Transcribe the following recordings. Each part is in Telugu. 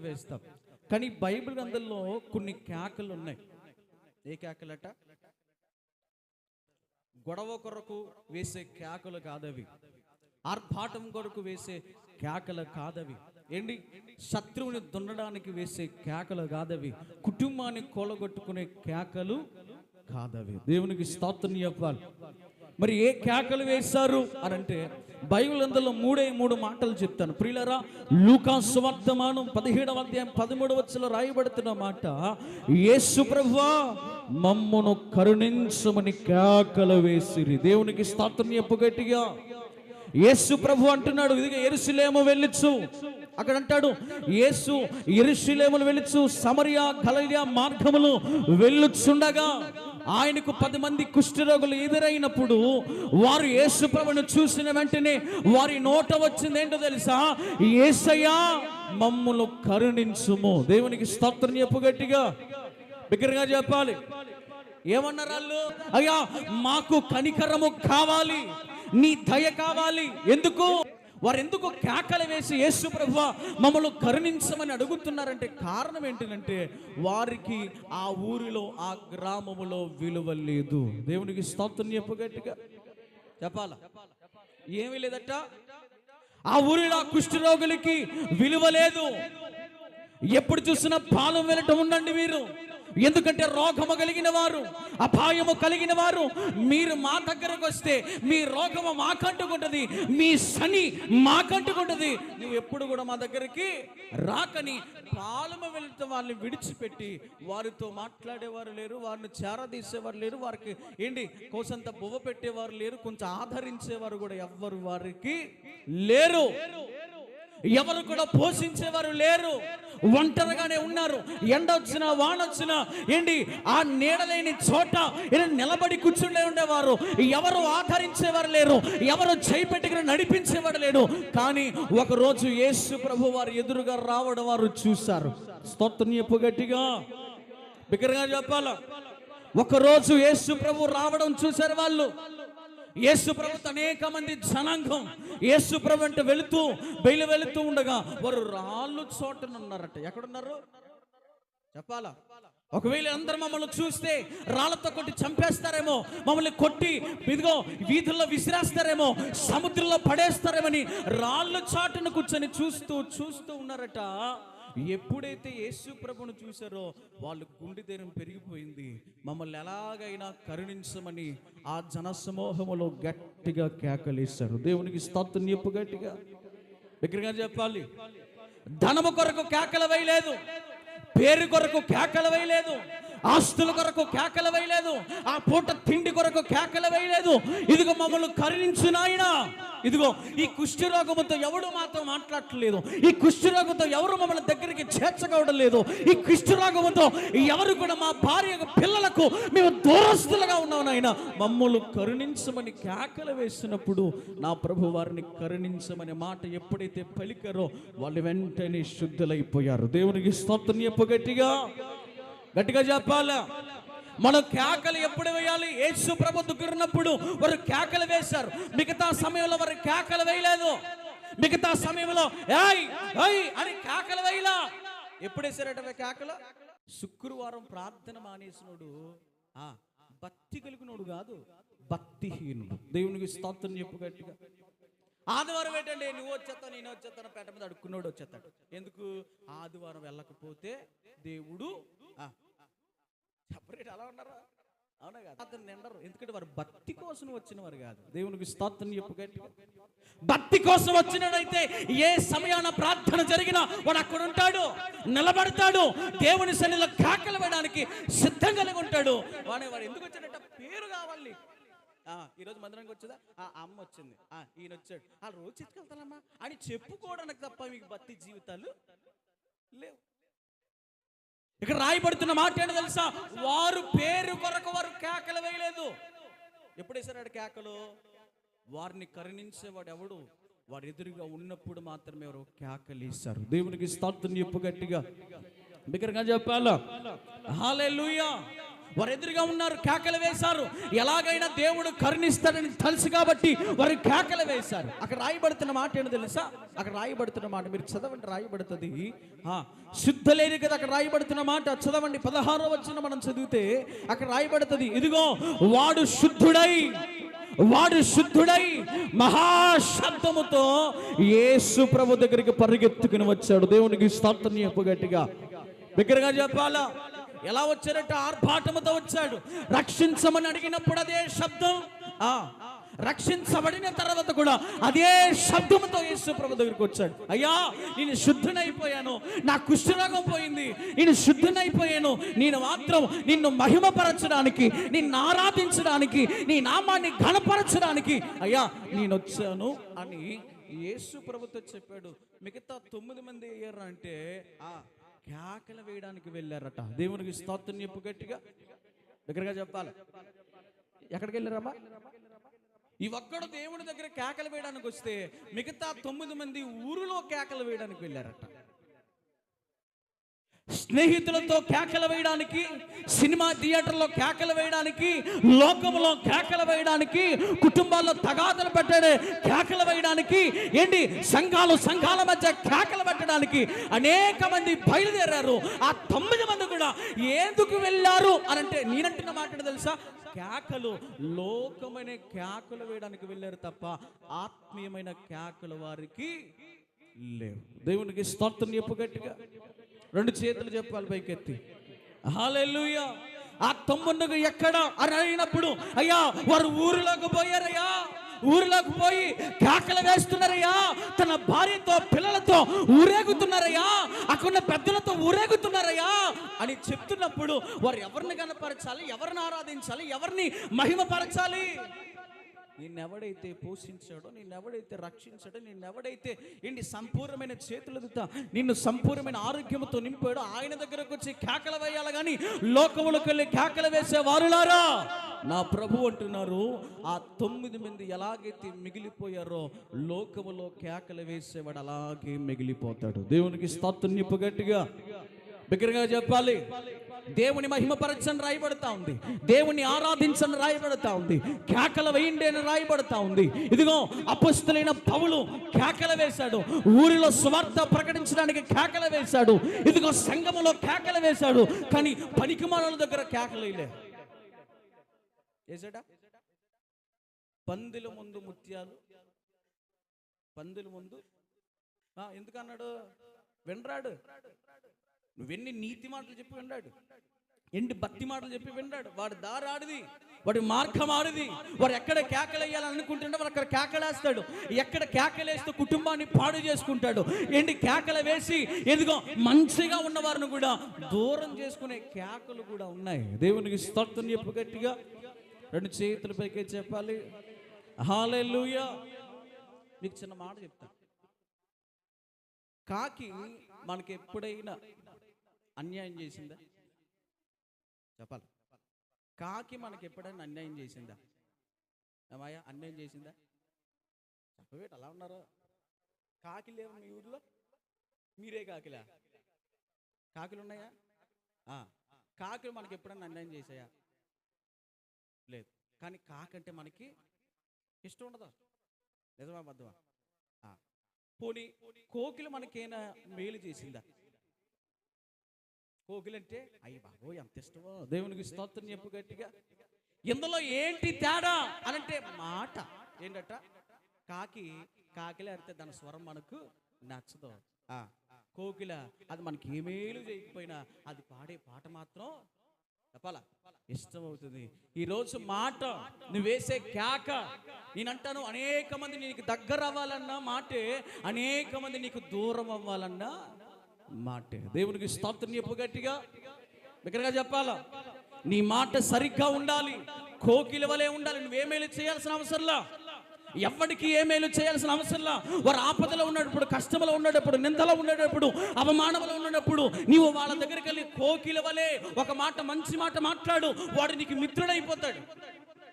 కేకలు వేస్తాం. కానీ బైబిల్ గ్రంథంలో కొన్ని కేకలు ఉన్నాయి. ఏ కేకలట? గొడవ కొరకు వేసే కేకలు కాదవి. ఆర్భాటం కొరకు వేసే కేకలు కాదవి. ఏంటి? శత్రువుని దున్నడానికి వేసే కేకలు కాదవి. కుటుంబాన్ని కూలగొట్టుకునే కేకలు కాదవి. దేవునికి స్తోత్రం చెప్పాలి మరి ఏ కేకలు వేశారు అని అంటే బైబిల్ అందులో మూడే మూడు మాటలు చెప్తాను. ప్రియులరా లూకా సువర్తమానం పదిహేడవ అధ్యాయం పదమూడు వచ్చలో రాయబడుతున్న మాట యేసు ప్రభువా మమ్మును కరుణించమని కేకలు వేసిరి. దేవునికి స్తోత్రం ఎప్పుగట్టిగా యేసు ప్రభు అంటున్నాడు ఇదిగా ఎరుసలేము వెళ్ళొచ్చు అక్కడ అంటాడు యేసు ఎరుసలేములు వెళ్ళొచ్చు సమరియా గలలియా మార్గములు వెళ్ళుచుండగా ఆయనకు పది మంది కుష్ఠరోగులు ఎదురైనప్పుడు వారు యేసుప్రభును చూసిన వెంటనే వారి నోట వచ్చింది ఏంటో తెలుసా? ఏసయ్యా మమ్ములు కరుణించుము. దేవునికి స్తోత్రం చెప్పు గట్టిగా. బిగ్గరగా చెప్పాలి. ఏమన్నారు వాళ్ళు? అయ్యా మాకు కనికరము కావాలి. నీ దయ కావాలి. ఎందుకు? వారు ఎందుకు కేకలు వేసి యేసు ప్రభు మమ్మల్ని కరుణించమని అడుగుతున్నారంటే కారణం ఏంటంటే వారికి ఆ ఊరిలో ఆ గ్రామములో విలువ లేదు. దేవునికి స్తోత్రం చెప్పగట్టుగా చెప్పాలా? ఏమీ లేదట? ఆ ఊరిలో ఆ కుష్ఠరోగులకి విలువ లేదు. ఎప్పుడు చూసినా పాలు వెళ్ళటం ఉండండి మీరు. ఎందుకంటే రోగము కలిగిన వారు అపాయము కలిగిన వారు. మీరు మా దగ్గరకు వస్తే మీ రోగము మాకంటుకుంటుంది మీ శని మాకంటుకుంటుంది. నువ్వు ఎప్పుడు కూడా మా దగ్గరికి రాకని పాలమ వెళ్తే వాళ్ళని విడిచిపెట్టి వారితో మాట్లాడేవారు లేరు వారిని చేరదీసేవారు లేరు వారికి ఏంటి కోసంత బువ్వ పెట్టేవారు లేరు కొంచెం ఆదరించేవారు కూడా ఎవ్వరు వారికి లేరు. ఎవరు కూడా పోషించేవారు లేరు. ఒంటరిగానే ఉన్నారు. ఎండ వచ్చినా వాన వచ్చినా ఏంటి ఆ నీడలేని చోట నిలబడి కూర్చుండే ఉండేవారు. ఎవరు ఆదరించేవారు లేరు. ఎవరు చేపెట్టుకుని నడిపించేవాడు లేడు కానీ ఒకరోజు యేసు ప్రభు వారు ఎదురుగా రావడం వారు చూశారు. స్తోత్రపు గట్టిగా. బిగ్గరగా చెప్పాలా? ఒకరోజు యేసు ప్రభు రావడం చూశారు వాళ్ళు. యేసు ప్రభుత్వ అనేక మంది జనాంగం యేసు ప్రభు అంటే వెళుతూ బయలు వెళుతూ ఉండగా వారు రాళ్ళు చోటనున్నారట. ఎక్కడున్నారు? చెప్పాలా? ఒకవేళ అందరు మమ్మల్ని చూస్తే రాళ్ళతో కొట్టి చంపేస్తారేమో మమ్మల్ని కొట్టి ఇదిగో వీధుల్లో విసిరేస్తారేమో సముద్రంలో పడేస్తారేమని రాళ్ళు చాటును కూర్చొని చూస్తూ చూస్తూ ఉన్నారట. ఎప్పుడైతే యేసు ప్రభును చూశారో వాళ్ళు గుండె ధైర్యం పెరిగిపోయింది. మమ్మల్ని ఎలాగైనా కరుణించమని ఆ జనసమూహములో గట్టిగా కేకలేశారు. దేవునికి స్తోత్రం చెప్పు గట్టిగా. దగ్గరగా చెప్పాలి. ధనము కొరకు కేకలు వేయలేదు. పేరు కొరకు కేకలు వేయలేదు. ఆస్తుల కొరకు కేకలు వేయలేదు. ఆ పూట తిండి కొరకు కేకలు వేయలేదు. ఇదిగో మమ్మల్ని కరుణించు నాయనా. ఇదిగో ఈ కుష్ఠరోగముతో ఎవడు మాతో మాట్లాడలేదు ఈ కుష్ఠరోగంతో ఎవరు మమ్మల్ని దగ్గరికి చేర్చకోవడం లేదు. ఈ కుష్ఠరోగముతో ఎవరు కూడా మా భార్య పిల్లలకు మేము దూరస్తులుగా ఉన్నాం నాయన. మమ్మల్ని కరుణించమని కేకలు వేసినప్పుడు నా ప్రభు వారిని కరుణించమనే మాట ఎప్పుడైతే పలికారో వాళ్ళు వెంటనే శుద్ధులైపోయారు. దేవునికి స్తోత్రం చెప్పు గట్టిగా. గట్టిగా చెప్పాలా? మనం కేకలు ఎప్పుడు వేయాలి? యేసు ప్రభు దుగ్గురున్నప్పుడు వారు కేకలు వేశారు. మిగతా సమయంలో వారు కేకలు వేయలేదు. మిగతా సమయంలో ఏయ్ ఏయ్ అని కేకలు వేయలా. ఎప్పుడేసారట కేకలు? శుక్రవారం ప్రార్థన మానేసినోడు ఆ భక్తి కలిగినోడు కాదు భక్తిహీనుడు. దేవునికి స్తోత్రం చెప్పు గట్టిగా. ఆదివారం ఏంటంటే నువ్వు వచ్చేస్తాను నేను వచ్చేస్తాను పెట్ట మీద అడుక్కున్నాడు వచ్చేస్తాడు. ఎందుకు? ఆదివారం వెళ్ళకపోతే దేవుడు సపరేట్ అలా ఉన్నారా? అవునా కాదు? అతను నిండరు. ఎందుకంటే వారు భక్తి కోసం వచ్చిన వారు కాదు. దేవునికి స్తోత్రం చెప్పు భక్తి కోసం వచ్చినడైతే ఏ సమయాన ప్రార్థన జరిగినా వాడు అక్కడ ఉంటాడు నిలబడతాడు దేవుని సన్నిధిలో కాకలు వేయడానికి సిద్ధం కలిగి ఉంటాడు. వాడే వాడు ఎందుకు వచ్చాడంటే పేరు కావాలి. ఆ, ఈ రోజు మందిరానికి వచ్చేదా? ఆ అమ్మ వచ్చింది. ఆ ఈయన వచ్చాడు. ఆ రోజు చిత్కెళ్తానమ్మా అని చెప్పుకోవడానికి తప్ప మీకు భక్తి జీవితాలు లేవు. ఇక్కడ రాయబడుతున్న మాట ఏంటో తెలుసా? వారు పేరు కొరకు వారు కేకలు వేయలేదు. ఎప్పుడు కేకలు? వారిని కరుణించేవాడు ఎవడు? వారి ఎదురుగా ఉన్నప్పుడు మాత్రమే వారు కేకలేశారు దేవునికి స్తోత్రం చెప్పు గట్టిగా. బిగ్గరగా చెప్పాలా? హాలే వారు ఎదురుగా ఉన్నారు కేకలు వేశారు. ఎలాగైనా దేవుడు కరుణిస్తాడని తెలుసు కాబట్టి వారు కేకలు వేశారు. అక్కడ రాయబడుతున్న మాట ఏంటో తెలుసా? అక్కడ రాయబడుతున్న మాట మీరు చదవండి రాయబడుతుంది. ఆ, శుద్ధ లేని కదా అక్కడ రాయబడుతున్న మాట. చదవండి పదహారో వచ్చిన మనం చదివితే అక్కడ రాయబడుతుంది. ఇదిగో వాడు శుద్ధుడై వాడు శుద్ధుడై మహాశబ్దముతో యేసు ప్రభు దగ్గరికి పరిగెత్తుకుని వచ్చాడు. దేవునికి స్తోత్రం చెప్పు గట్టిగా. బిగ్గరగా చెప్పాలా? ఎలా వచ్చారంటే ఆర్భాటముతో వచ్చాడు. రక్షించమని అడిగినప్పుడు అదే శబ్దం. ఆ రక్షించబడిన తర్వాత కూడా అదే శబ్దముతో యేసు ప్రభు దగ్గరికి వచ్చాడు. అయ్యా నేను శుద్ధునైపోయాను. నా కుష్ఠరోగం పోయింది. నేను శుద్ధునైపోయాను. నేను మాత్రం నిన్ను మహిమపరచడానికి నిన్ను ఆరాధించడానికి నీ నామాన్ని ఘనపరచడానికి అయ్యా నేను వచ్చాను అని యేసు ప్రభుతో చెప్పాడు. మిగతా తొమ్మిది మంది అయ్యారు అంటే ఆ కేకలు వేయడానికి వెళ్ళారట. దేవునికి స్తోత్రం చెప్పు గట్టిగా. దగ్గరగా చెప్పాలి ఎక్కడికి వెళ్ళారమ్మా? ఈ ఒక్కడు దేవుడి దగ్గర కేకలు వేయడానికి వస్తే మిగతా తొమ్మిది మంది ఊరిలో కేకలు వేయడానికి వెళ్ళారట. స్నేహితులతో కేకలు వేయడానికి సినిమా థియేటర్లో కేకలు వేయడానికి లోకంలో కేకలు వేయడానికి కుటుంబాల్లో తగాదలు పెట్టడే కేకలు వేయడానికి ఏంటి? సంఘాలు సంఘాల మధ్య కేకలు పెట్టడానికి అనేక మంది బయలుదేరారు. ఆ తొమ్మిది మంది కూడా ఎందుకు వెళ్ళారు? అని అంటే నేనంటున్న మాట తెలుసా? కేకలు లోకమైన కేకలు వేయడానికి వెళ్ళారు తప్ప ఆత్మీయమైన కేకలు వారికి లేవు. దేవునికి స్తోత్రం చెప్పుగట్టుగా రెండు చేతులు చెప్పాలి పైకెత్తి. హాలెల్లుయా ఆ తమ్ముండుకు ఎక్కడ? అని అయ్యా వారు ఊరిలోకి పోయారయ్యా. ఊరిలోకి పోయి కేకలు వేస్తున్నారయ్యా. తన భార్యతో పిల్లలతో ఊరేగుతున్నారయ్యా. అక్కడ పెద్దలతో ఊరేగుతున్నారయ్యా. అని చెప్తున్నప్పుడు వారు ఎవరిని కనపరచాలి ఎవరిని ఆరాధించాలి? ఎవరిని మహిమపరచాలి? నిన్నెవడైతే పోషించాడో నిన్నెవడైతే రక్షించాడో నిన్నెవడైతే ఏంటి సంపూర్ణమైన చేతులతో నిన్ను సంపూర్ణమైన ఆరోగ్యంతో నింపాడో ఆయన దగ్గరకు వచ్చి కేకలు వేయాలి కానీ లోకములకు వెళ్ళి కేకలు వేసే వారులారా నా ప్రభు అంటున్నారు ఆ తొమ్మిది మంది ఎలాగైతే మిగిలిపోయారో లోకములో కేకలు వేసేవాడు అలాగే మిగిలిపోతాడు. దేవునికి స్తోత్రం నిప్పు గట్టిగా బిగ్గరగా చెప్పాలి. దేవుని మహిమపరచని రాయబడతా ఉంది. దేవుని ఆరాధించని రాయబడతా ఉంది. కేకల వేయండి అని రాయబడతా ఉంది. ఇదిగో అపస్తులైన పౌలు కేకల వేశాడు. ఊరిలో స్వార్థ ప్రకటించడానికి కేకల వేశాడు. ఇదిగో సంఘములో కేకల వేశాడు. కానీ పనికిమాల దగ్గర కేకలు వేసాడా పందిల ముందు ముత్యాలు. పందిల ముందు. ఎందుకన్నాడు? వినరాడు నువ్వెన్ని నీతి మాటలు చెప్పి విన్నాడు? ఎన్ని భక్తి మాటలు చెప్పి విన్నాడు? వాడి దారి ఆడిది వాడి మార్గం ఆడిది వాడు ఎక్కడ కేకలేయాలనుకుంటుంటే వాడు అక్కడ కేకలేస్తాడు. ఎక్కడ కేకలేస్తూ కుటుంబాన్ని పాడు చేసుకుంటాడు. ఎండి కేకలు వేసి ఎదుగో మంచిగా ఉన్నవారిని కూడా దూరం చేసుకునే కేకలు కూడా ఉన్నాయి. దేవునికి స్తోత్రం చెప్పు గట్టిగా. రెండు చేతుల పైకే చెప్పాలి. హాలెలూయా. మీకు చిన్న మాట చెప్తా. కాకి మనకి ఎప్పుడైనా అన్యాయం చేసిందా? చెప్పాలి. కాకి మనకి ఎప్పుడైనా అన్యాయం చేసిందా? ఏమాయా అన్యాయం చేసిందా? చెప్పవేట అలా ఉన్నారు. కాకి లేవు మీ ఊర్లో? మీరే కాకిలా? కాకులు ఉన్నాయా? కాకులు మనకి ఎప్పుడైనా అన్యాయం చేసాయా లేదు. కానీ కాకంటే మనకి ఇష్టం ఉండదా? నిజమా బద్దమా పోనీ కోకిలు మనకేనా మేలు చేసిందా? కోకిలంటే అయ్యి బాబో ఎంత ఇష్టమో దేవునికి స్తోత్రం చెప్పు గట్టిగా. ఇందులో ఏంటి తేడా అనంటే మాట. ఏంటట? కాకి కాకిలే అంటే దాని స్వరం మనకు నచ్చదు. ఆ, కోకిల అది మనకి ఏమేలు చేయకపోయినా అది పాడే పాట మాత్రం చెప్పాలా ఇష్టం అవుతుంది ఈ రోజు మాట నువ్వు వేసే కేక నేనంటాను అనేక మంది నీకు దగ్గర అవ్వాలన్నా మాటే అనేక మంది నీకు దూరం అవ్వాలన్నా మాటే. దేవునికి స్తోత్రం చెప్పు గట్టిగా. బిగ్గరగా చెప్పాలా? నీ మాట సరిగ్గా ఉండాలి. కోకిల వలె ఉండాలి. నువ్వేమేలు చేయాల్సిన అవసరంలా? ఎవరికి ఏమేలు చేయాల్సిన అవసరంలా? వారు ఆపదలో ఉన్నప్పుడు కష్టంలో ఉన్నప్పుడు నిందలో ఉండేటప్పుడు అవమానంలో ఉన్నప్పుడు నీవు వాళ్ళ దగ్గరికి వెళ్ళి కోకిల వలె ఒక మాట మంచి మాట మాట్లాడు. వాడు నీకు మిత్రుడైపోతాడు.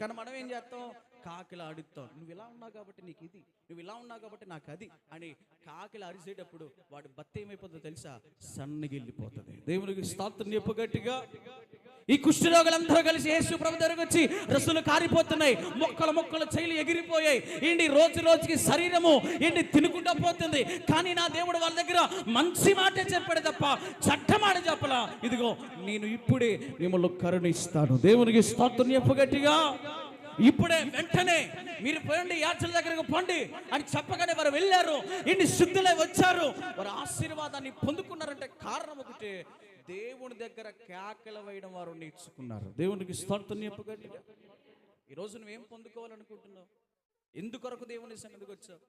కానీ మనం ఏం చేస్తాం? కాకిలా అడుగుతాం నువ్వు ఇలా ఉన్నావు కాబట్టి నీకు ఇది. నువ్వు ఇలా ఉన్నావు కాబట్టి నాకు అది. అని కాకిలా అరిసేటప్పుడు వాడి బత్త ఏమైపోతుందో తెలుసా? సన్నగిల్లిపోతుంది. దేవునికి స్తోత్రం చెప్పు గట్టిగా. ఈ కుష్ఠరోగులందరూ కలిసి యేసు ప్రభు దగ్గరకు వచ్చి రస్సులు కారిపోతున్నాయి. మొక్కల మొక్కలు చైలు ఎగిరిపోయాయి. ఏంటి రోజు రోజుకి శరీరము ఏంటి తినుకుంటా పోతుంది? కానీ నా దేవుడు వాళ్ళ దగ్గర మంచి మాటే చెప్పాడు తప్ప చట్టమాట చెప్పలా. ఇదిగో నేను ఇప్పుడే మిమ్మల్ని కరుణిస్తాను. దేవునికి స్తోత్రం చెప్పు గట్టిగా. ఇప్పుడే వెంటనే మీరు పోయండి యాచల దగ్గరకు పండి అని చెప్పగానే వారు వెళ్ళారు. ఇన్ని శుద్ధులై వచ్చారు. వారు ఆశీర్వాదాన్ని పొందుకున్నారంటే కారణం ఒకటి దేవుని దగ్గర కేకలు వేయడం వారు నేర్చుకున్నారు. దేవునికి స్తోత్రం చెప్పగలి ఈరోజు నువ్వేం పొందుకోవాలనుకుంటున్నావు? ఎందుకొరకు దేవుని సన్నిధికి వచ్చావు?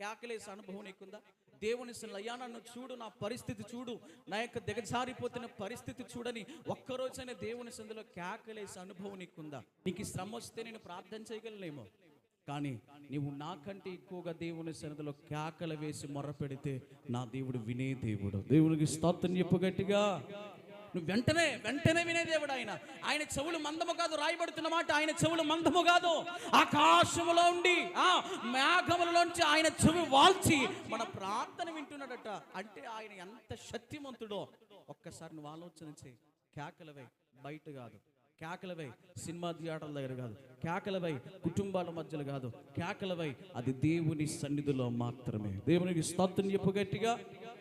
కేకలేసే అనుభవం నీకుందా? దేవుని సన్నిధిలో, అయ్యా నన్ను చూడు నా పరిస్థితి చూడు. నా యొక్క దిగజారిపోతున్న పరిస్థితి చూడని ఒక్కరోజైనా దేవుని సందులో కేకలేసే అనుభవం నీకుందా? నీకు శ్రమ వస్తే నేను ప్రార్థన చేయగలనేమో. కానీ నీవు నాకంటే ఎక్కువగా దేవుని సన్నిధిలో కేకలు వేసి మొరపెడితే నా దేవుడు వినే దేవుడు. దేవునికి స్తోత్రం చెప్పు గట్టిగా. నువ్వు వెంటనే వెంటనే వినే దేవుడు ఆయన. ఆయన చెవులు మందము కాదు రాయబడుతున్న మాట ఆయన చెవులు మందము కాదు. ఆకాశములో ఉండి ఆ మేఘములలోంచి ఆయన చెవి వాల్చి మన ప్రార్థన వింటున్నాడట. అంటే ఆయన ఎంత శక్తిమంతుడో. ఒక్కసారి నువ్వు ఆలోచన చేయి. కేకలవై బయట కాదు. కేకలవై సినిమా థియేటర్ల దగ్గర కాదు. కేకలవై కుటుంబాల మధ్యలో కాదు. కేకలవై అది దేవుని సన్నిధిలో మాత్రమే. దేవునికి స్తోత్రం చెప్పు గట్టిగా.